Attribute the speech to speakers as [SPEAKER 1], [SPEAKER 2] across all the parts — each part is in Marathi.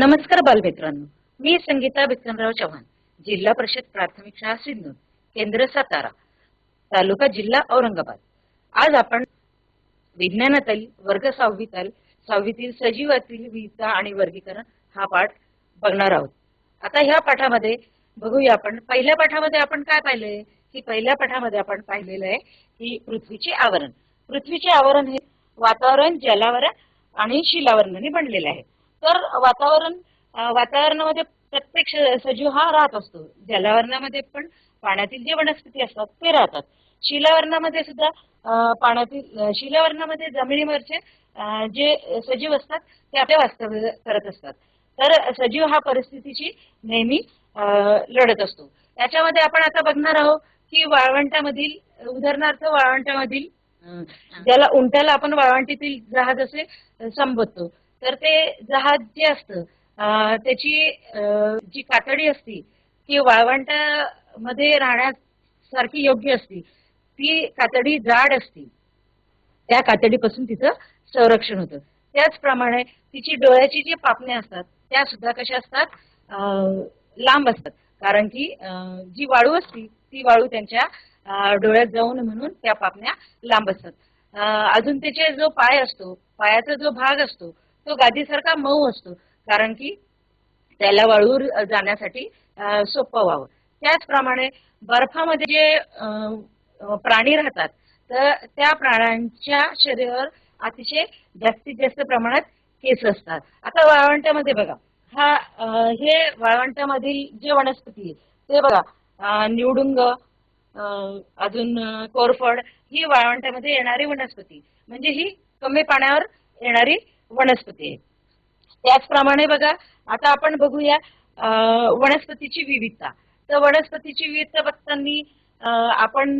[SPEAKER 1] नमस्कार बालमित्रांनो. मी संगीता विक्रमराव चव्हाण जिल्हा परिषद प्राथमिक शाळा सिंधू केंद्र सातारा तालुका जिल्हा औरंगाबाद. आज आपण विज्ञानातील वर्ग सहावीतील सहावीतील सजीवातील विविधता आणि वर्गीकरण हा पाठ बघणार आहोत. आता ह्या पाठामध्ये बघूया आपण. पहिल्या पाठामध्ये आपण काय पाहिलंय? की पहिल्या पाठामध्ये आपण पाहिलेलं आहे की पृथ्वीचे आवरण. पृथ्वीचे आवरण हे वातावरण जलावरण आणि शिलावरणाने बनलेलं आहे. तर वातावरण वातावरणामध्ये प्रत्येक सजीव हा राहत असतो. जलावरणामध्ये पण पाण्यातील जे वनस्पती असतात ते राहतात. शिलावरणामध्ये सुद्धा पाण्यातील शिलावरणामध्ये जमिनीवरचे जे सजीव असतात ते आपले वास्तव्य करत असतात. तर सजीव हा परिस्थितीची नेहमी लढत असतो. त्याच्यामध्ये आपण आता बघणार आहोत की वाळवंटामधील उदाहरणार्थ वाळवंटामधील ज्याला उंटाला आपण वाळवंटीतील जहाज असे संबोधतो. तर ते जहाज जे असतं त्याची जी कातडी असती ती वाळवंटामध्ये राहण्यासारखी योग्य असती. ती कातडी जाड असती. त्या कातडीपासून तिचं संरक्षण होतं. त्याचप्रमाणे तिची डोळ्याची जी पापण्या असतात त्या सुद्धा कशा असतात? लांब असतात. कारण की जी वाळू असती ती वाळू त्यांच्या डोळ्यात जाऊन म्हणून त्या पापण्या लांब असतात. अजून त्याचे जो पाय असतो पायाचा जो भाग असतो तो गादीसारखा मऊ असतो. कारण की त्याला वाळूवर जाण्यासाठी सोपं व्हावं. त्याचप्रमाणे बर्फामध्ये जे प्राणी राहतात तर त्या प्राण्यांच्या शरीरावर अतिशय जास्तीत जास्त प्रमाणात केस असतात. आता वाळवंटामध्ये बघा हा हे वाळवंटामधील जे वनस्पती आहे, ते बघा निवडुंग अजून कोरफड ही वाळवंटामध्ये येणारी वनस्पती. म्हणजे ही कमी पाण्यावर येणारी वनस्पती त्याचप्रमाणे बघा आता आपण बघूया वनस्पतीची विविधता. तर वनस्पतीची विविधता बघताना आपण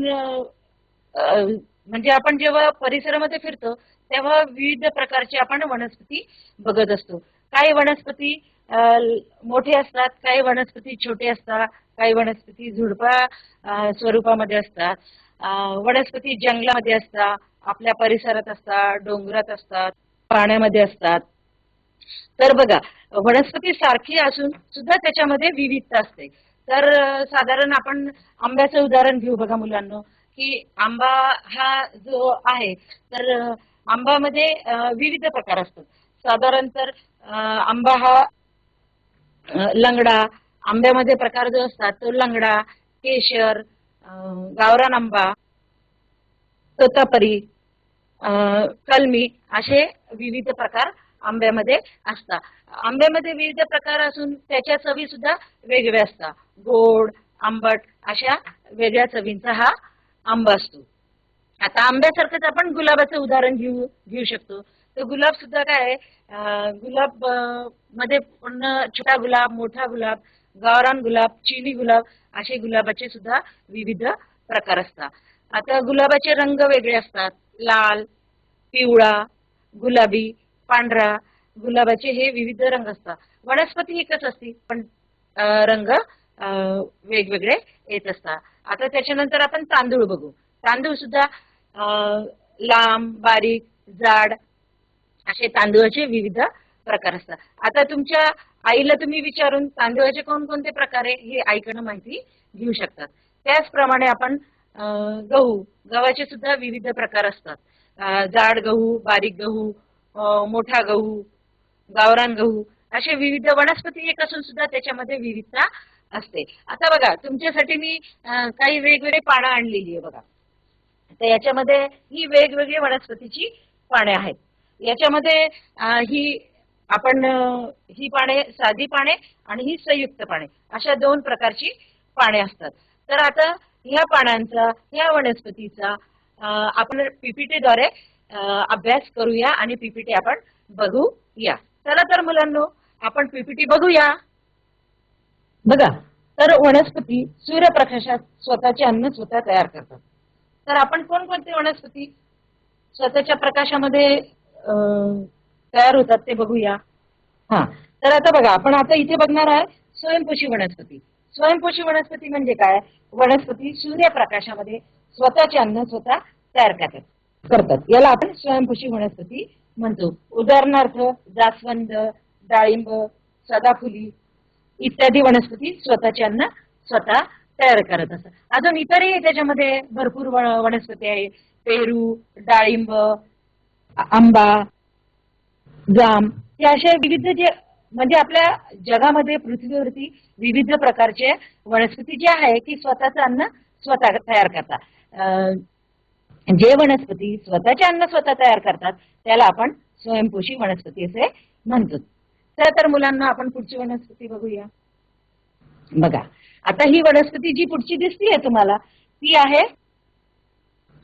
[SPEAKER 1] म्हणजे आपण जेव्हा परिसरामध्ये फिरतो तेव्हा विविध प्रकारचे आपण वनस्पती बघत असतो. काही वनस्पती मोठे असतात काही वनस्पती छोटे असतात काही वनस्पती झुडपा स्वरूपामध्ये असतात. वनस्पती जंगलामध्ये असतात आपल्या परिसरात असतात डोंगरात असतात. पाण्यामध्ये असतात. तर बघा वनस्पती सारखी असून सुद्धा त्याच्यामध्ये विविधता असते. तर साधारण आपण आंब्याचं उदाहरण घेऊ बघा मुलांना की आंबा हा जो आहे तर आंबामध्ये विविध प्रकार असतात. साधारण तर आंबा हा लंगडा आंब्यामध्ये प्रकार जो असतात तो लंगडा केशर गावरान आंबा तोतापरी कलमी असे विविध प्रकार आंब्यामध्ये असतात. आंब्यामध्ये विविध प्रकार असून त्याच्या चवी सुद्धा वेगळ्या असतात. गोड आंबट अशा वेगळ्या चवींचा हा आंबा असतो. आता आंब्यासारखंच आपण गुलाबाचं उदाहरण घेऊ घेऊ शकतो. तर गुलाब सुद्धा काय आहे? गुलाबमध्ये पूर्ण छोटा गुलाब मोठा गुलाब गावरान गुलाब चिनी गुलाब असे गुलाबाचे सुद्धा विविध प्रकार असतात. आता गुलाबाचे रंग वेगळे असतात. लाल पिवळा गुलाबी पांढरा. गुलाबाचे हे विविध रंग असतात. वनस्पती एकच असते पण रंग वेगवेगळे येत असतात. आता त्याच्यानंतर आपण तांदूळ बघू. तांदूळ सुद्धा लांब बारीक जाड असे तांदूळाचे विविध प्रकार असतात. आता तुमच्या आईला तुम्ही विचारून तांदूळाचे कोणकोणते प्रकार आहे हे आईकडनं माहिती घेऊ शकतात. त्याचप्रमाणे आपण गहू. गव्हाचे सुद्धा विविध प्रकार असतात. जाड गहू बारीक गहू मोठा गहू गावरान गहू असे विविध वनस्पती एक असून सुद्धा त्याच्यामध्ये विविधता असते. आता बघा तुमच्यासाठी मी काही वेगवेगळे पानं आणलेली आहे बघा. तर याच्यामध्ये ही वेगवेगळी वनस्पतीची पाने आहेत. याच्यामध्ये ही आपण ही पाने साधी पाने आणि ही संयुक्त पाने अशा दोन प्रकारची पाने असतात. तर आता ह्या पानांचा ह्या वनस्पतीचा आपण पीपीटी द्वारे अभ्यास करूया आणि पीपीटी आपण बघूया. चला तर मुलांनो आपण पीपीटी बघूया. बघा तर वनस्पती सूर्यप्रकाशात स्वतःचे अन्न स्वतः तयार करतात. तर आपण कोणकोणते वनस्पती स्वतःच्या प्रकाशामध्ये तयार होतात ते बघूया. हा तर आता बघा आपण आता इथे बघणार आहे स्वयंपोषी वनस्पती. स्वयंपोषी वनस्पती म्हणजे काय? वनस्पती सूर्यप्रकाशामध्ये स्वतःचे अन्न स्वतः तयार करतात. करतात. याला आपण स्वयंपोषी वनस्पती म्हणतो. उदाहरणार्थ जास्वंद डाळिंब सदाफुली इत्यादी वनस्पती स्वतःचे अन्न स्वतः तयार करत असतात. अजून इतरही त्याच्यामध्ये भरपूर वनस्पती आहे. पेरू डाळिंब आंबा जाम हे असे विविध जे म्हणजे आपल्या जगामध्ये पृथ्वीवरती विविध प्रकारचे वनस्पती जे आहे की स्वतःचं अन्न स्वतः तयार करतात. जे वनस्पती स्वतःचे अन्न स्वतः तयार करतात त्याला आपण स्वयंपोषी वनस्पती असे म्हणतो. चला तर मुलांना आपण पुढची वनस्पती बघूया. बघा आता ही वनस्पती जी पुढची दिसतीये तुम्हाला ती आहे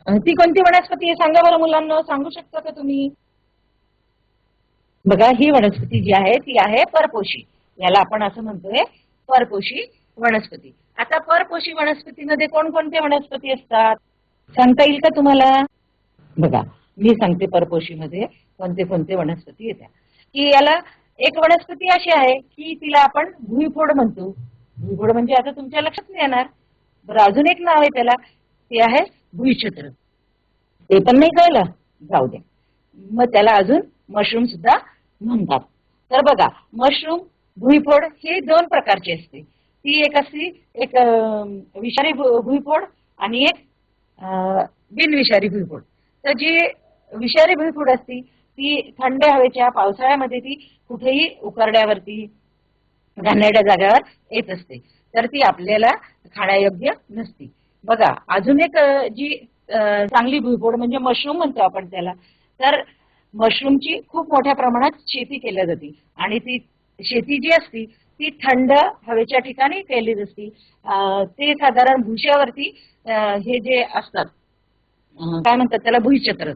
[SPEAKER 1] ती कोणती वनस्पती आहे? सांगा बरं मुलांना सांगू शकता का तुम्ही? बघा ही वनस्पती जी आहे ती आहे परपोशी याला आपण असं म्हणतोय परपोशी वनस्पती. आता परपोशी वनस्पतीमध्ये कोणकोणते वनस्पती असतात? सांगता येईल का तुम्हाला? बघा मी सांगते परपोशीमध्ये कोणते कोणते वनस्पती येतात की याला एक वनस्पती अशी आहे की तिला आपण भुईफोड म्हणतो. भुईफोड म्हणजे आता तुमच्या लक्षात नाही येणार. बरं अजून एक नाव आहे त्याला. ते आहे भुईछत्र ते पण नाही कळलं? जाऊ द्या मग त्याला अजून मशरूम सुद्धा म्हणतात. तर बघा मशरूम भुईफोड हे दोन प्रकारची असते. ती एक असती एक विषारी भुईफोड आणि एक बिनविषारी भुईफोड तर जी विषारी भुईफोड असती ती थंड हवेच्या पावसाळ्यामध्ये ती कुठेही उकरड्यावरती घाणेरड्या जागेवर येत असते. तर ती आपल्याला खाण्यायोग्य नसती. बघा अजून एक जी चांगली भुईफोड म्हणजे मशरूम म्हणतो आपण त्याला. तर मशरूमची खूप मोठ्या प्रमाणात शेती केल्या जाते. आणि ती शेती जी असती ती थंड हवेच्या ठिकाणी केली असती ते साधारण भुश्यावरती हे जे असतात काय म्हणतात त्याला भुईचक्र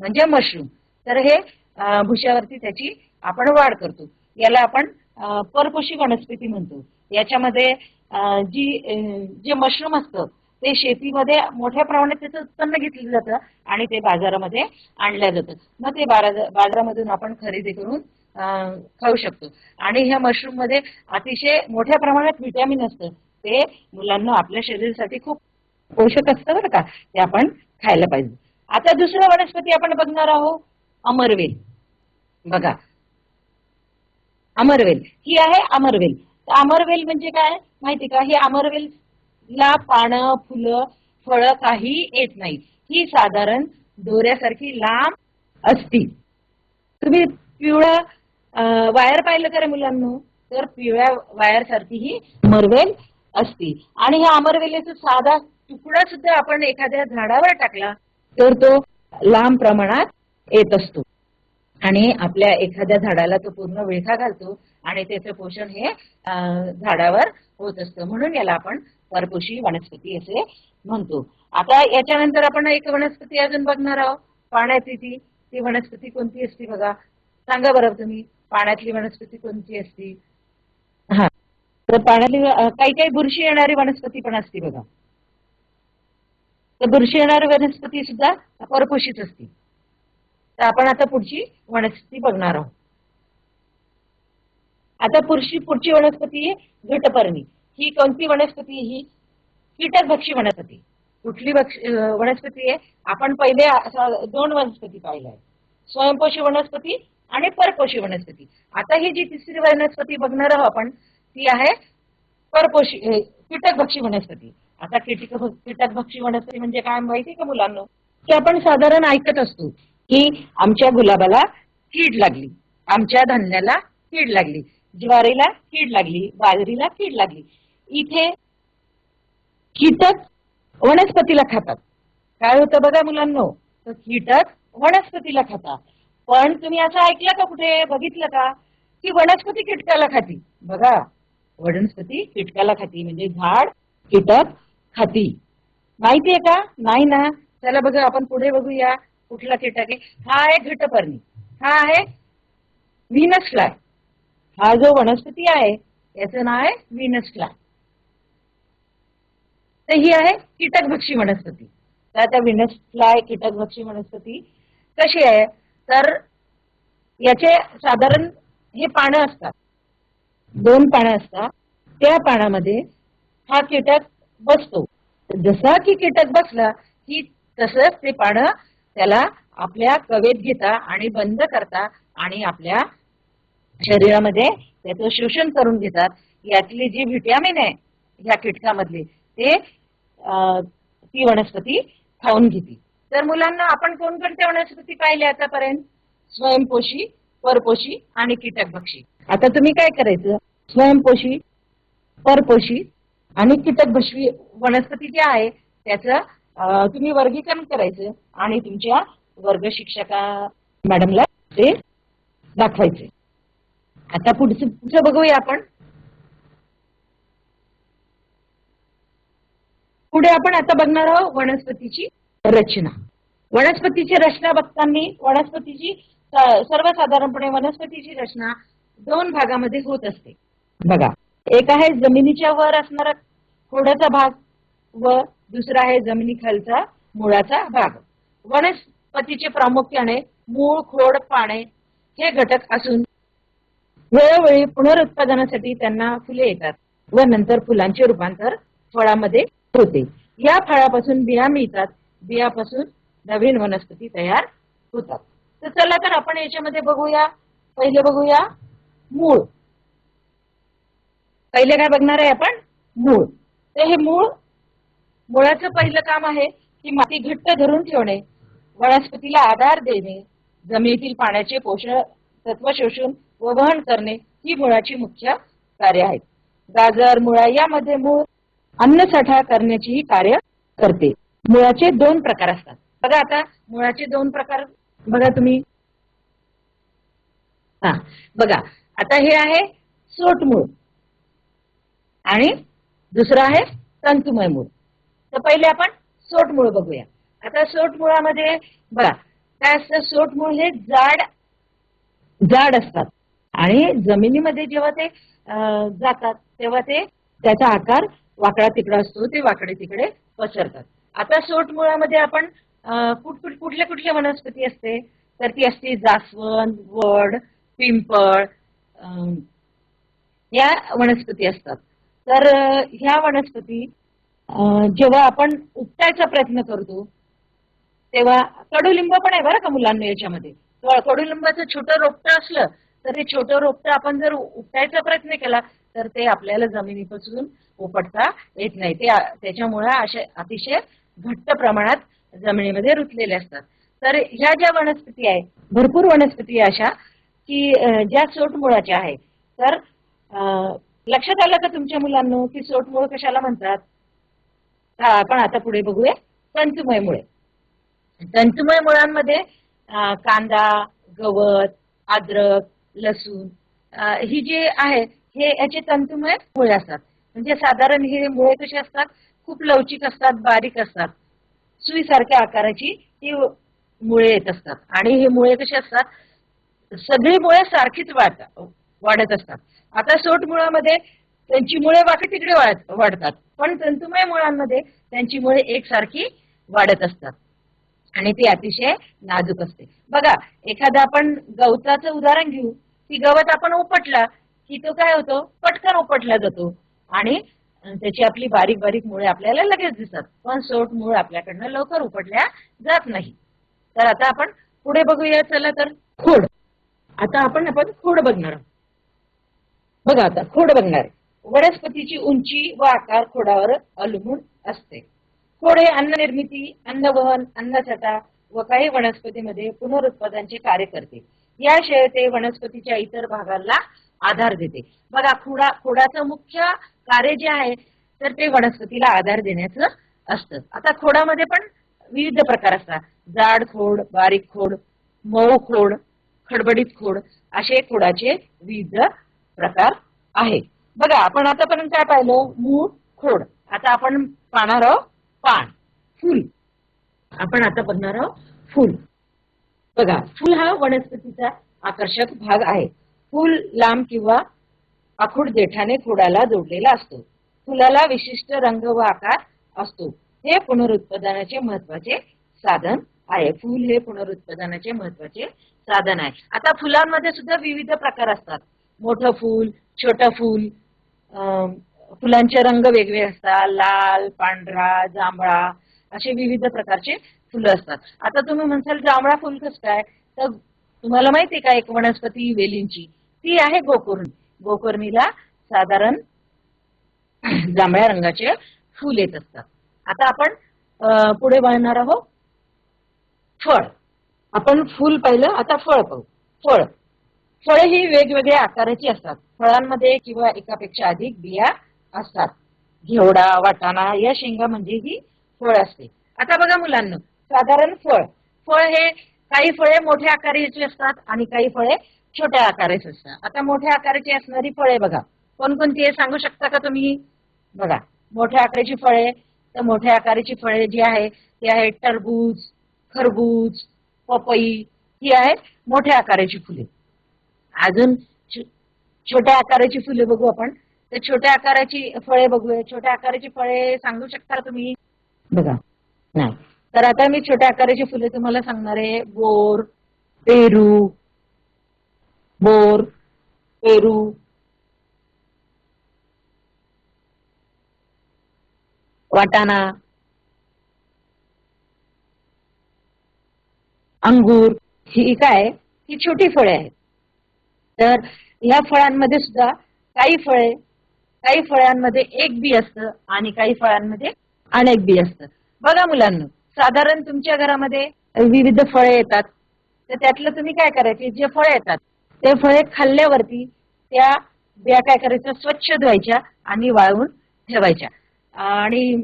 [SPEAKER 1] म्हणजे मशरूम. तर हे भुशावरती भुश्यावरती त्याची आपण वाढ करतो. याला आपण परपोषी वनस्पती म्हणतो. याच्यामध्ये जी जे मशरूम असतं ते शेतीमध्ये मोठ्या प्रमाणात त्याचं उत्पन्न घेतलं जातं आणि ते बाजारामध्ये आणलं जातं. मग ते बाजारामधून आपण खरेदी करून खाऊ शकतो. आणि ह्या मशरूममध्ये अतिशय मोठ्या प्रमाणात व्हिटॅमिन असतं. ते मुलांना आपल्या शरीरासाठी खूप पोषक असतं बरं का. ते आपण खायला पाहिजे. आता दुसरा वनस्पती आपण बघणार आहोत अमरवेल. बघा. अमरवेल. ही आहे अमरवेल. तर अमरवेल म्हणजे काय? माहिती का? हे अमरवेल अमरवेलला पानं फुलं फळं काही येत नाही ही साधारण दोऱ्यासारखी लांब असती. तुम्ही पिवळा वायर पाहिलं का रे मुलांना तर पिवळ्या वायर सारखी ही अमरवेल असती. आणि ह्या अमरवेलीचा साधा तुकडा सुद्धा आपण एखाद्या झाडावर टाकला तर तो लांब प्रमाणात येत असतो. आणि आपल्या एखाद्या झाडाला तो पूर्ण विळखा घालतो आणि त्याचं पोषण हे झाडावर होत असतं. म्हणून याला आपण परपोषी वनस्पती असे म्हणतो. आता याच्यानंतर आपण एक वनस्पती अजून बघणार आहोत. पाण्याची ती ती वनस्पती कोणती असते बघा? सांगा बरं तुम्ही पाण्यातली वनस्पती कोणती असती? हा. तर पाण्यातली काही काही बुरशी येणारी वनस्पती पण असते बघा. तर बुरशी येणारी वनस्पती सुद्धा परपोषीच असते. तर आपण आता पुढची वनस्पती बघणार आहोत. आता पुढची पुढची वनस्पती आहे घटपर्णी. ही कोणती वनस्पती? ही ही कीटकभक्षी वनस्पती. कुठली वनस्पती आहे? आपण पहिले दोन वनस्पती पाहिल्या. आहेत स्वयंपोषी वनस्पती आणि परपोषी वनस्पती. आता ही जी तिसरी वनस्पती बघणार आहोत आपण ती आहे परपोषी कीटक कीटकभक्षी वनस्पती. आता कीटक कीटकभक्षी वनस्पती म्हणजे काय माहिती का मुलांना? की आपण साधारण ऐकत असतो की आमच्या गुलाबाला कीड लागली. आमच्या धान्याला कीड लागली. ज्वारीला कीड लागली. बाजरीला कीड लागली. इथे कीटक वनस्पतीला खातात. काय होतं बघा मुलांनो? तर कीटक वनस्पतीला खातात. पण तुम्ही असं ऐकलं का कुठे? बघितलं का? की वनस्पती कीटकाला खाती. बघा वनस्पती कीटकाला खाती. म्हणजे झाड कीटक खाती. माहितीये का? नाही ना? चला बघा आपण पुढे बघूया कुठला कीटक आहे. हा आहे घटपर्णी. हा आहे व्हिनस फ्लाय हा जो वनस्पती आहे याचं नाव आहे व्हीनस फ्लाय तर ही आहे कीटकभक्षी वनस्पती. तर त्या विनसला आहे कीटकभक्षी वनस्पती. कशी आहे? तर याचे साधारण हे पानं असतात. दोन पानं असतात. त्या पानामध्ये हा कीटक बसतो. जसा की कीटक बसला की तसंच ते पानं त्याला आपल्या कवेत घेता आणि बंद करता आणि आपल्या शरीरामध्ये त्याचं शोषण करून घेतात. यातली जी व्हिटॅमिन आहे ह्या कीटकामधली ते ती वनस्पती खाऊन घेते तर मुलांना आपण कोणकोणत्या वनस्पती पाहिल्या आतापर्यंत? स्वयंपोषी परपोषी आणि कीटकभक्षी आता तुम्ही काय करायचं? स्वयंपोषी परपोषी आणि कीटकभक्षी वनस्पती ज्या आहे त्याचं तुम्ही वर्गीकरण करायचं आणि तुमच्या वर्ग शिक्षका मॅडमला ते दाखवायचे. आता पुढचं पुढचं बघूया आपण. पुढे आपण आता बघणार आहोत वनस्पतीची रचना. वनस्पतीची रचना बघताना वनस्पतीची सर्वसाधारणपणे वनस्पतीची रचना दोन भागामध्ये होत असते. बघा एक आहे जमिनीच्या वर असणारा खोडाचा भाग व दुसरा आहे जमिनीखालचा मुळाचा भाग. वनस्पतीचे प्रामुख्याने मूळ खोड पाने हे घटक असून वेळोवेळी पुनरुत्पादनासाठी त्यांना फुले येतात व नंतर फुलांचे रूपांतर फळामध्ये होते. या फळापासून बिया मिळतात. बियापासून नवीन वनस्पती तयार होतात. तर चला तर आपण याच्यामध्ये बघूया. पहिले बघूया. मूळ. पहिले काय बघणार आहे आपण? मूळ. तर हे मूळ मुळाचं पहिलं काम आहे की माती घट्ट धरून ठेवणे वनस्पतीला आधार देणे जमिनीतील पाण्याचे पोषण तत्व शोषून व वहन करणे ही मुळाची मुख्य कार्य आहेत. गाजर मुळा यामध्ये मूळ अन्नसाठा करण्याचीही कार्य करते. मुळाचे दोन प्रकार असतात. बघा आता मुळाचे दोन प्रकार बघा तुम्ही. हा बघा. आता हे आहे सोटमूळ आणि दुसरं आहे तंतुमय मूळ. तर पहिले आपण सोटमूळ बघूया. आता सोटमुळामध्ये बघा काय असतं? सोटमूळ हे जाड जाड असतात. आणि जमिनीमध्ये जेव्हा ते जातात तेव्हा ते त्याचा आकार वाकडा तिकडा असतो ते वाकडे तिकडे पसरतात. आता सोटमुळामध्ये आपण कुठ कुठल्या कुठल्या वनस्पती असते? तर ती असते जास्वंद वड पिंपळ या वनस्पती असतात. तर ह्या वनस्पती जेव्हा आपण उपटायचा प्रयत्न करतो तेव्हा कडुलिंब पण आहे बरं का मुलांना याच्यामध्ये. कडुलिंबाचं छोटं रोपटं असलं तर हे छोटं रोपटं आपण जर उपटायचा प्रयत्न केला तर ते आपल्याला जमिनीपासून उपटता येत नाही. ते आ- त्याच्यामुळे असे अतिशय घट्ट प्रमाणात जमिनीमध्ये रुतलेले असतात. तर ह्या ज्या वनस्पती आहेत भरपूर वनस्पती अशा की ज्या सोटमुळाच्या आहेत. तर लक्षात आलं का तुमच्या मुलांना की सोटमुळ कशाला म्हणतात? आपण आता पुढे बघूया तंतुमय मुळे तंतुमय मुळांमध्ये कांदा गवत अद्रक लसूण ही जी आहे हे याचे तंतुमय मुळे असतात. म्हणजे साधारण हे मुळे कसे असतात? खूप लवचिक असतात बारीक असतात. सुईसारख्या आकाराची ती मुळे येत असतात. आणि हे मुळे कसे असतात? सगळी मुळे सारखीच वाढत असतात. आता सोट मुळामध्ये त्यांची मुळे बाकी तिकडे वाढतात. पण तंतुमय मुळांमध्ये त्यांची मुळे एकसारखी वाढत असतात. आणि ती अतिशय नाजूक असते. बघा एखादं आपण गवताचं उदाहरण घेऊ. की गवत आपण उपटला की तो काय होतो? पटकन उपटला जातो. आणि त्याची आपली बारीक बारीक मुळे आपल्याला लगेच दिसतात. पण सोट मुळे आपल्याकडनं लवकर उपटल्या जात नाही. तर आता आपण पुढे बघूया. चला तर. खोड. आता आपण आपण खोड बघणार आहोत. बघा आता खोड बघणार आहे. वनस्पतीची उंची व आकार खोडावर अवलंबून असते. खोड हे अन्न निर्मिती अन्नवहन अन्नसाठा व काही वनस्पतीमध्ये पुनरुत्पादनाचे कार्य करते. याशिवाय ते वनस्पतीच्या इतर भागाला आधार देते. बघा खोडा खोडाचं मुख्य कार्य जे आहे तर ते वनस्पतीला आधार देण्याचं असतं. आता खोडामध्ये पण विविध प्रकार असतात. जाड खोड बारीक खोड मऊ खोड खडबडीत खोड असे खोडाचे विविध प्रकार आहेत. बघा आपण आतापर्यंत काय पाहिलं? मूळ खोड. आता आपण पाहणार आहोत पान फुल. आपण आता बघणार आहोत फुल. बघा फुल हा वनस्पतीचा आकर्षक भाग आहे. फुल लांब किंवा आखूड देठाने खोडाला जोडलेला असतो. फुलाला विशिष्ट रंग व आकार असतो. हे पुनरुत्पादनाचे महत्त्वाचे साधन आहे. फुल हे पुनरुत्पादनाचे महत्त्वाचे साधन आहे. आता फुलांमध्ये सुद्धा विविध प्रकार असतात. मोठं फुल छोटं फुल फुलांचे रंग वेगवेगळे असतात. लाल पांढरा जांभळा असे विविध प्रकारचे फुलं असतात. आता तुम्ही म्हणसाल जांभळा फुल कसं काय? तर तुम्हाला माहिती आहे का एक वनस्पती वेलींची? ती आहे गोकुर्ण. गोकर्णीला साधारण जांभळ्या रंगाचे फूल येत असतात. आता आपण पुढे वळणार आहोत फळ. आपण फूल पाहिलं आता फळ पाहू. फळ. फळे ही वेगवेगळ्या आकाराची असतात. फळांमध्ये किंवा एकापेक्षा अधिक बिया असतात. घेवडा वाटाणा या शेंगा म्हणजे ही फळ असते. आता बघा मुलांना साधारण फळ. फळ हे काही फळे मोठ्या आकाराची असतात आणि काही फळे छोट्या आकाराची असतात आता मोठ्या आकाराची असणारी फळे बघा. कोणकोणती आहे सांगू शकता का तुम्ही? बघा मोठ्या आकाराची फळे तर मोठ्या आकाराची फळे जी आहे ती आहे टरबूज खरबूज पपई ही आहेत मोठ्या आकाराची फुले. अजून छोट्या आकाराची फुले बघू आपण. तर छोट्या आकाराची फळे बघूया. छोट्या आकाराची फळे सांगू शकता तुम्ही? बघा. नाही. तर आता मी छोट्या आकाराची फुले तुम्हाला सांगणार आहे. बोर पेरू बोर पेरू. वाटाणा. अंगूर. ही काय? ही छोटी फळे आहेत. तर ह्या फळांमध्ये सुद्धा काही फळे काही फळांमध्ये एक बी असतं आणि काही फळांमध्ये अनेक बी असतं. बघा मुलांना साधारण तुमच्या घरामध्ये विविध फळे येतात. तर त्यातलं तुम्ही काय करायचे? जे फळे येतात ते फळे खाल्ल्यावरती त्या बिया काय करायच्या? स्वच्छ धुवायच्या आणि वाळवून ठेवायच्या. आणि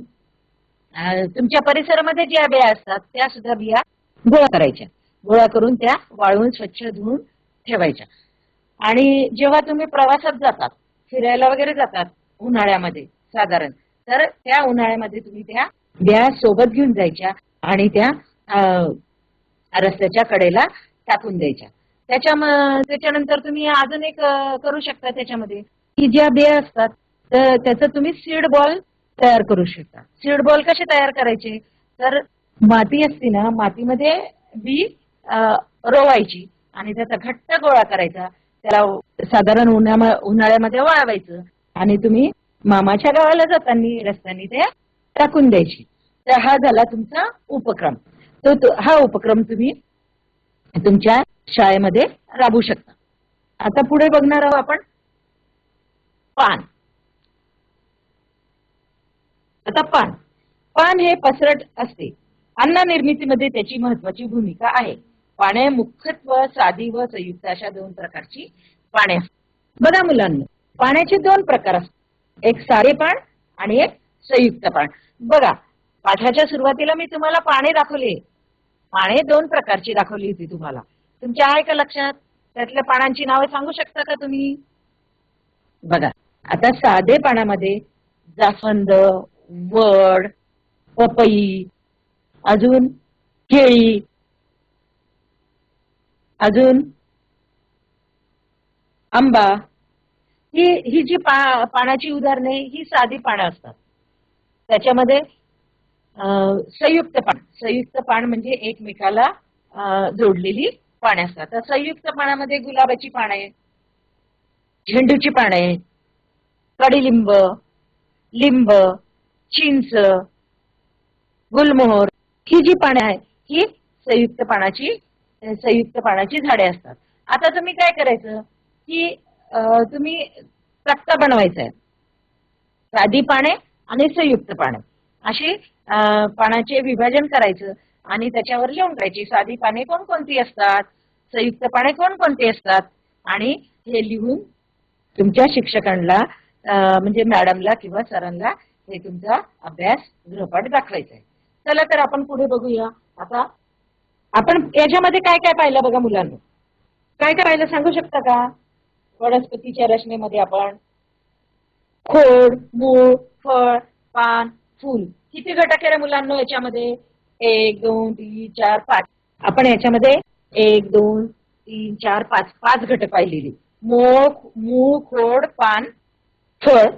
[SPEAKER 1] तुमच्या परिसरामध्ये ज्या बिया असतात त्या सुद्धा बिया गोळा करायच्या. गोळा करून त्या वाळवून स्वच्छ धुवून ठेवायच्या. आणि जेव्हा तुम्ही प्रवासात जातात फिरायला वगैरे जातात उन्हाळ्यामध्ये साधारण तर त्या उन्हाळ्यामध्ये तुम्ही त्या बिया सोबत घेऊन जायच्या आणि त्या रस्त्याच्या कडेला टाकून द्यायच्या. त्याच्या त्याच्यानंतर तुम्ही अजून एक करू शकता त्याच्यामध्ये. की ज्या बिया असतात तर त्याचं तुम्ही सीड बॉल तयार करू शकता. सीड बॉल कसे तयार करायचे? तर माती असते ना मातीमध्ये बी रोवायची. आणि त्याचा घट्ट गोळा करायचा. त्याला साधारण उन्हा उन्हाळ्यामध्ये वाळवायचं. आणि तुम्ही मामाच्या गावाला जाताना रस्त्याने ते टाकून द्यायची. तर हा झाला तुमचा उपक्रम. तो तो- हा उपक्रम तुम्ही तुमच्या शाळेमध्ये राबवू शकता. आता पुढे बघणार आहोत आपण. पान. आता पान. पान हे पसरट असते. अन्न निर्मितीमध्ये त्याची महत्वाची भूमिका आहे. पाने मुख्यत्व साधी व संयुक्त अशा दोन प्रकारची पाने बघा मुलांना पाण्याचे दोन प्रकार असतात. एक सारे पान आणि एक संयुक्त पान. बघा पाठाच्या सुरुवातीला मी तुम्हाला पाने दाखवले. पाने दोन प्रकारची दाखवली होती तुम्हाला. तुमच्या आहे का लक्षात? त्यातल्या पानांची नावे सांगू शकता का तुम्ही? बघा आता साधे पानामध्ये जास्वंद वड पपई अजून केळी अजून आंबा ही ही जी पा पानाची उदाहरणे ही साधी पानं असतात. त्याच्यामध्ये संयुक्त पान. संयुक्त पान म्हणजे एकमेकाला जोडलेली पाने असतात. तर संयुक्त पानामध्ये गुलाबाची पानं आहे झेंडूची पानं आहे कडीलिंब लिंब चिंच गुलमोहर ही जी पाने आहेत ही संयुक्त पानाची संयुक्त पानाची झाडे असतात. आता तुम्ही काय करायचं? की तुम्ही तक्ता बनवायचा आहे. साधी पाने आणि संयुक्त पाने. अशी पानाचे विभाजन करायचं आणि त्याच्यावर लिहून करायची साधी पाने कोणकोणती असतात? संयुक्त पाने कोणकोणती असतात? आणि हे लिहून तुमच्या शिक्षकांना म्हणजे मॅडमला किंवा सरांना हे तुमचा अभ्यास गृहपाठ दाखवायचा आहे. चला तर आपण पुढे बघूया. आता आपण याच्यामध्ये काय काय पाहिलं बघा मुलांना? काय काय पाहिलं सांगू शकता का? वनस्पतीच्या रचनेमध्ये आपण खोड मूळ फळ पान फूल. किती घटक आहे रे मुलांना याच्यामध्ये? एक दोन तीन चार पाच. आपण याच्यामध्ये एक दोन तीन चार पाच पाच घटक पाहिलेली. मोळ मूळ खोड पान फळ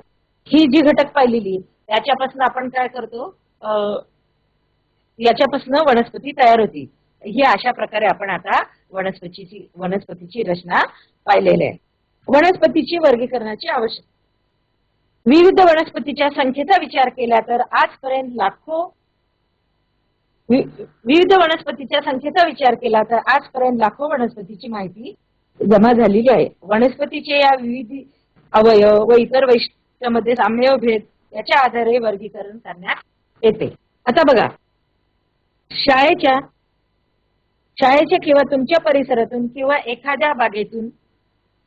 [SPEAKER 1] ही जी घटक पाहिलेली त्याच्यापासून आपण काय करतो? याच्यापासून वनस्पती तयार होती. ही अशा प्रकारे आपण आता वनस्पतीची वनस्पतीची रचना पाहिलेली आहे. वनस्पतीची वर्गीकरणाची आवश्यक विविध वनस्पतीच्या संख्येचा विचार केला तर आजपर्यंत लाखो विविध वनस्पतीच्या संख्येचा विचार केला तर आजपर्यंत लाखो वनस्पतीची माहिती जमा झालेली आहे. वनस्पतीचे या विविध अवयव व इतर वैशिष्ट्यामध्ये साम्य भेद याच्या आधारे वर्गीकरण करण्यात येते. आता बघा. शाळेच्या शाळेच्या किंवा तुमच्या परिसरातून किंवा एखाद्या बागेतून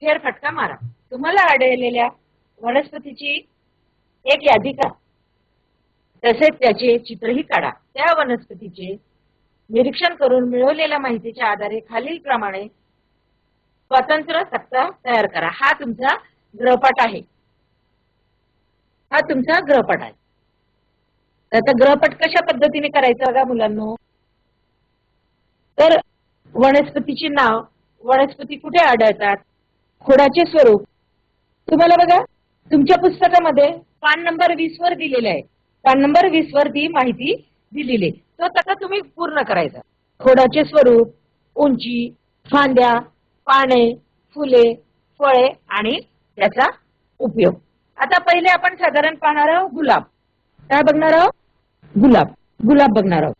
[SPEAKER 1] फेरफटका मारा. तुम्हाला आढळलेल्या वनस्पतीची एक यादी करा तसेच त्याचे चित्रही काढा. त्या वनस्पतीचे निरीक्षण करून मिळवलेल्या माहितीच्या आधारे खालील प्रमाणे स्वतंत्र तक्ता तयार करा. हा तुमचा ग्रहपाठ आहे. हा तुमचा ग्रहपाठ आहे. आता ग्रहपट कशा पद्धतीने करायचा बघा मुलांनो? तर वनस्पतीचे नाव वनस्पती कुठे आढळतात? खोडाचे स्वरूप. तुम्हाला बघा तुमच्या पुस्तकामध्ये पान नंबर वीस वर दिलेले आहे. पान नंबर वीस वर ती माहिती दिलेली आहे. तो तसा तुम्ही पूर्ण करायचा. खोडाचे स्वरूप उंची फांद्या पाने फुले फळे आणि त्याचा उपयोग. आता पहिले आपण साधारण पाहणार आहोत गुलाब. काय बघणार आहोत? गुलाब. गुलाब बघणार आहोत.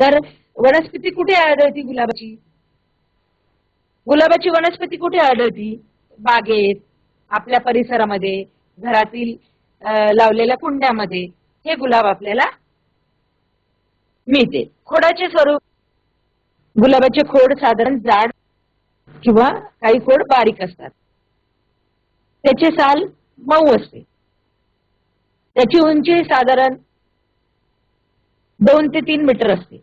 [SPEAKER 1] तर वनस्पती कुठे आढळती गुलाबाची? गुलाबाची वनस्पती कुठे आढळती? बागेत आपल्या परिसरामध्ये घरातील लावलेल्या कुंड्यामध्ये हे गुलाब आपल्याला मिळते. खोडाचे स्वरूप गुलाबाचे खोड साधारण जाड किंवा काही खोड बारीक असतात. त्याचे साल मऊ असते. त्याची उंची साधारण दोन ते तीन मीटर असते.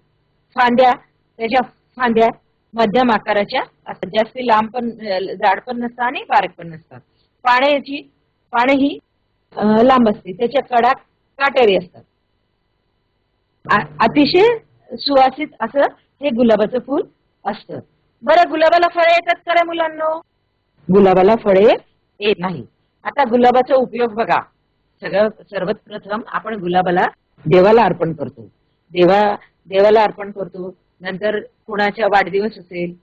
[SPEAKER 1] फांद्या त्याच्या फांद्या मध्यम आकाराच्या असतात. जास्ती लांब पण जाड पण नसतात आणि बारीक पण नसतात. पाण्याची पाने ही लांब असते. त्याच्या कडा काटेरी असतात. अतिशय सुवासित असं हे गुलाबाचं फूल असतं. बरं गुलाबाला फळे येतात खरं मुलांना मुलांनो? गुलाबाला फळे येत नाही आता गुलाबाचा उपयोग बघा. सगळं सर्वात प्रथम आपण गुलाबाला देवाला अर्पण करतो. देवा देवाला अर्पण करतो. नंतर कुणाचा वाढदिवस असेल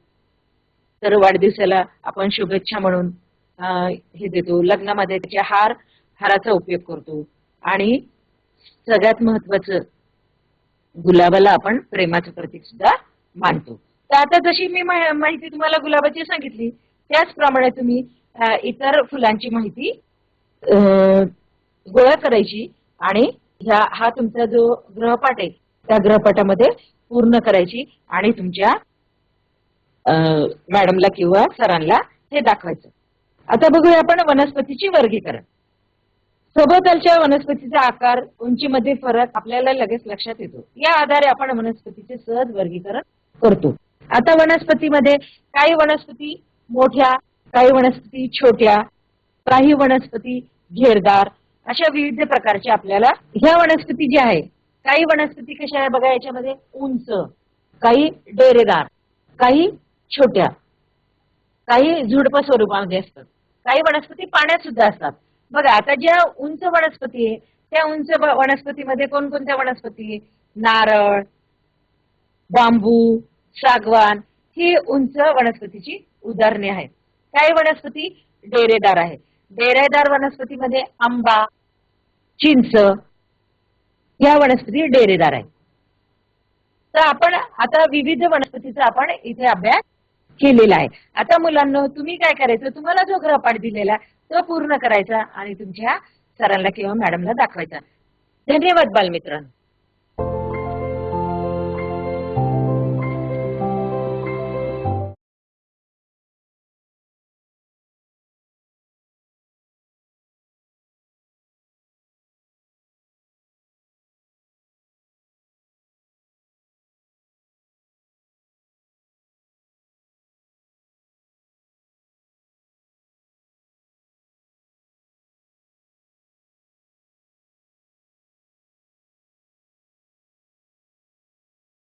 [SPEAKER 1] तर वाढदिवसाला आपण शुभेच्छा म्हणून हे देतो. लग्नामध्ये त्याच्या हार हाराचा उपयोग करतो. आणि सगळ्यात महत्वाचं गुलाबाला आपण प्रेमाचं प्रतीक सुद्धा मानतो. तर आता जशी मी माहिती तुम्हाला गुलाबाची सांगितली त्याचप्रमाणे तुम्ही इतर फुलांची माहिती गोळा करायची आणि ह्या हा तुमचा जो ग्रहपाठ आहे त्या ग्रहपाठामध्ये पूर्ण करायची आणि तुमच्या मॅडमला किंवा सरांना हे दाखवायचं. आता बघूया आपण वनस्पतीची वर्गीकरण. सभोवतालच्या वनस्पतीचा आकार उंचीमध्ये फरक आपल्याला लगेच लक्षात येतो. या आधारे आपण वनस्पतीचे सहज वर्गीकरण करतो. आता वनस्पतीमध्ये काही वनस्पती मोठ्या काही वनस्पती छोट्या काही वनस्पती घेरदार अशा विविध प्रकारच्या आपल्याला ह्या वनस्पती ज्या आहे काही वनस्पती कशा आहे बघा याच्यामध्ये? उंच काही डेरेदार काही छोट्या काही झुडप स्वरूपामध्ये असतात. काही वनस्पती पाण्यात सुद्धा असतात. बघा आता ज्या उंच वनस्पती आहे त्या उंच वनस्पतीमध्ये कोणकोणत्या वनस्पती नारळ बांबू सागवान ही उंच वनस्पतीची उदाहरणे आहेत. काही वनस्पती डेरेदार आहेत डेरेदार वनस्पतीमध्ये आंबा चिंच या वनस्पती डेरेदार आहेत. तर आपण आता विविध वनस्पतीचा आपण इथे अभ्यास केलेला आहे. आता मुलांना तुम्ही काय करायचं? तुम्हाला जो गृहपाठ दिलेला तो पूर्ण करायचा आणि तुमच्या सरांना किंवा मॅडमला दाखवायचा. धन्यवाद बालमित्रांनो.